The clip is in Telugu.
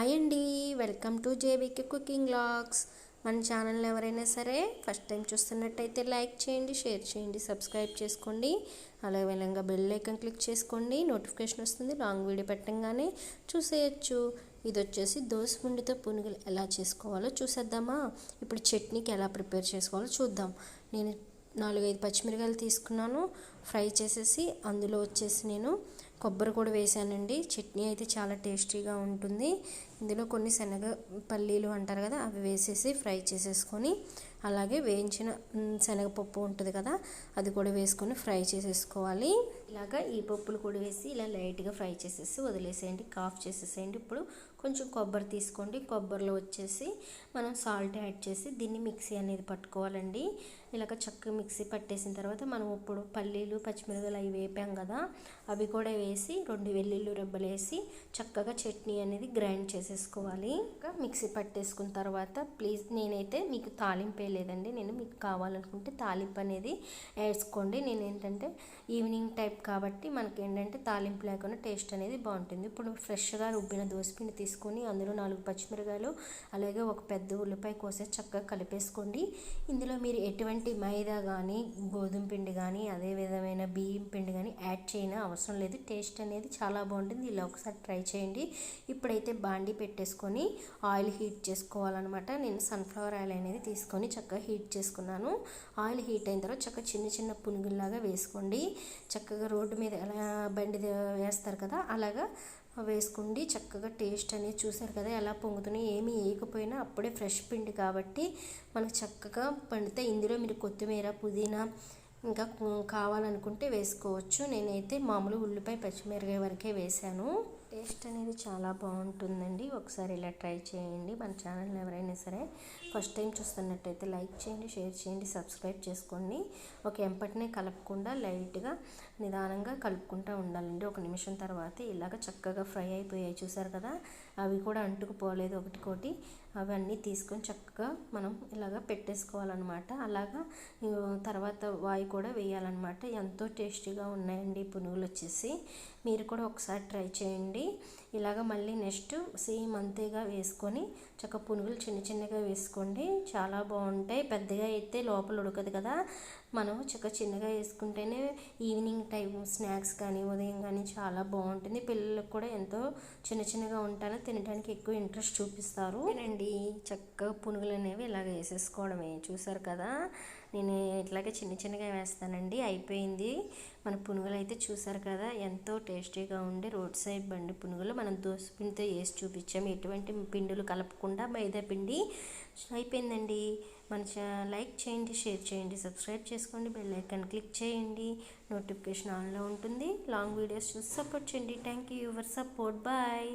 హాయ్ అండి. Welcome to JBK cooking logs మన ఛానల్ ఎవరైనా సరే ఫస్ట్ టైం చూస్తున్నట్టయితే లైక్ చేయండి షేర్ చేయండి సబ్స్క్రైబ్ చేసుకోండి. అలాగే విధంగా బెల్ ఐకన్ క్లిక్ చేసుకోండి. నోటిఫికేషన్ వస్తుంది లాంగ్ వీడియో పెట్టంగానే చూసేయచ్చు. ఇది వచ్చేసి దోసపిండితో పునుగులు ఎలా చేసుకోవాలో చూసేద్దామా? ఇప్పుడు చట్నీకి ఎలా ప్రిపేర్ చేసుకోవాలో చూద్దాం. నేను నాలుగైదు పచ్చిమిరకాయలు తీసుకున్నాను. ఫ్రై చేసేసి అందులో వచ్చేసి నేను కొబ్బరి కూడా వేసానండి. చట్నీ అయితే చాలా టేస్టీగా ఉంటుంది. ఇందులో కొన్ని శనగ పల్లీలు అంటారు కదా అవి వేసేసి ఫ్రై చేసేసుకొని అలాగే వేయించిన శనగపప్పు ఉంటుంది కదా అది కూడా వేసుకొని ఫ్రై చేసేసుకోవాలి. ఇలాగా ఈ పప్పులు కూడా వేసి ఇలా లైట్గా ఫ్రై చేసేసి వదిలేసేయండి కాఫ్ చేసేసేయండి. ఇప్పుడు కొంచెం కొబ్బరి తీసుకోండి. కొబ్బరిలో వచ్చేసి మనం సాల్ట్ యాడ్ చేసి దీన్ని మిక్సీ అనేది పట్టుకోవాలండి. ఇలాగ చక్కగా మిక్సీ పట్టేసిన తర్వాత మనం ఇప్పుడు పల్లీలు పచ్చిమిరపకాయలు అవి వేపాం కదా అవి కూడా వేసి రెండు వెల్లుల్లి రెబ్బలేసి చక్కగా చట్నీ అనేది గ్రైండ్ చేసేసుకోవాలి. ఇంకా మిక్సీ పట్టేసుకున్న తర్వాత ప్లీజ్ నేనైతే మీకు తాలింపు లేదండి. నేను మీకు కావాలనుకుంటే తాలింపు అనేది వేసుకోండి. నేను ఏంటంటే ఈవినింగ్ టైప్ కాబట్టి మనకి ఏంటంటే తాలింపు లేకుండా టేస్ట్ అనేది బాగుంటుంది. ఇప్పుడు ఫ్రెష్గా రుబ్బిన దోసపిండి తీసుకొని అందులో నాలుగు పచ్చిమిరకాయలు అలాగే ఒక పెద్ద ఉల్లిపాయ కోసే చక్కగా కలిపేసుకోండి. ఇందులో మీరు ఎటువంటి మైదా కానీ గోధుమ పిండి కానీ అదే విధమైన బియ్యం పిండి కానీ యాడ్ చేయని అవసరం లేదు. టేస్ట్ టేస్ట్ అనేది చాలా బాగుంటుంది. ఇలా ఒకసారి ట్రై చేయండి. ఇప్పుడైతే బాండి పెట్టేసుకొని ఆయిల్ హీట్ చేసుకోవాలన్నమాట. నేను సన్ఫ్లవర్ ఆయిల్ అనేది తీసుకొని చక్కగా హీట్ చేసుకున్నాను. ఆయిల్ హీట్ అయిన తర్వాత చక్కగా చిన్న చిన్న పునుగుల్లాగా వేసుకోండి. చక్కగా రోడ్డు మీద ఎలా బండి వేస్తారు కదా అలాగా వేసుకోండి చక్కగా టేస్ట్ అనేది చూసారు కదా ఎలా పొంగుతున్నాయి ఏమీ వేయకపోయినా అప్పుడే ఫ్రెష్ పిండి కాబట్టి మనకు చక్కగా పండితే ఇందులో మీరు కొత్తిమీర పుదీనా ఇంకా కావాలనుకుంటే వేసుకోవచ్చు. నేనైతే మామూలు ఉల్లిపాయ పచ్చిమిరకాయ వరకే వేశాను టేస్ట్ అనేది చాలా బాగుంటుందండి. ఒకసారి ఇలా ట్రై చేయండి. మన ఛానల్ ఎవరైనా సరే ఫస్ట్ టైం చూస్తున్నట్టయితే లైక్ చేయండి షేర్ చేయండి సబ్స్క్రైబ్ చేసుకోండి. ఒక ఎంపటినే కలపకుండా లైట్గా నిదానంగా కలుపుకుంటూ ఉండాలండి. ఒక నిమిషం తర్వాత ఇలాగ చక్కగా ఫ్రై అయిపోయాయి. చూసారు కదా? అవి కూడా అంటుకుపోలేదు ఒకటికోటి. అవన్నీ తీసుకొని చక్కగా మనం ఇలాగ పెట్టేసుకోవాలన్నమాట. అలాగా తర్వాత వాయి కూడా వేయాలన్నమాట. ఎంతో టేస్టీగా ఉన్నాయండి పునుగులు వచ్చేసి. మీరు కూడా ఒకసారి ట్రై చేయండి. ఇలాగ మళ్ళీ నెక్స్ట్ సేమ్ అంతేగా వేసుకొని చక్క పునుగులు చిన్న చిన్నగా వేసుకోండి. చాలా బాగుంటాయి. పెద్దగా అయితే లోపల ఉడకదు కదా. మనం చక్క చిన్నగా వేసుకుంటేనే ఈవినింగ్ టైం స్నాక్స్ కానీ ఉదయం కానీ చాలా బాగుంటుంది. పిల్లలకు కూడా ఎంతో చిన్న చిన్నగా ఉంటాను. తినడానికి ఎక్కువ ఇంట్రెస్ట్ చూపిస్తారు. అండి చక్కగా పునుగులు అనేవి ఇలాగ వేసేసుకోవడమే. చూసారు కదా? నేను ఇట్లాగే చిన్న చిన్నగా వేస్తానండి. అయిపోయింది. మన పునుగులు అయితే చూసారు కదా? ఎంతో టేస్టీగా ఉండి రోడ్ సైడ్ బండి పునుగులు. మనం పిండితో వేసి చూపించాము. ఎటువంటి పిండులు కలపకుండా మైదా పిండి అయిపోయిందండి. మన లైక్ చేయండి షేర్ చేయండి సబ్స్క్రైబ్ చేసుకోండి బెల్ ఐకాన్ క్లిక్ చేయండి. నోటిఫికేషన్ ఆన్లో ఉంటుంది. లాంగ్ వీడియోస్ చూసి సపోర్ట్ చేయండి. Thank you your support. Bye.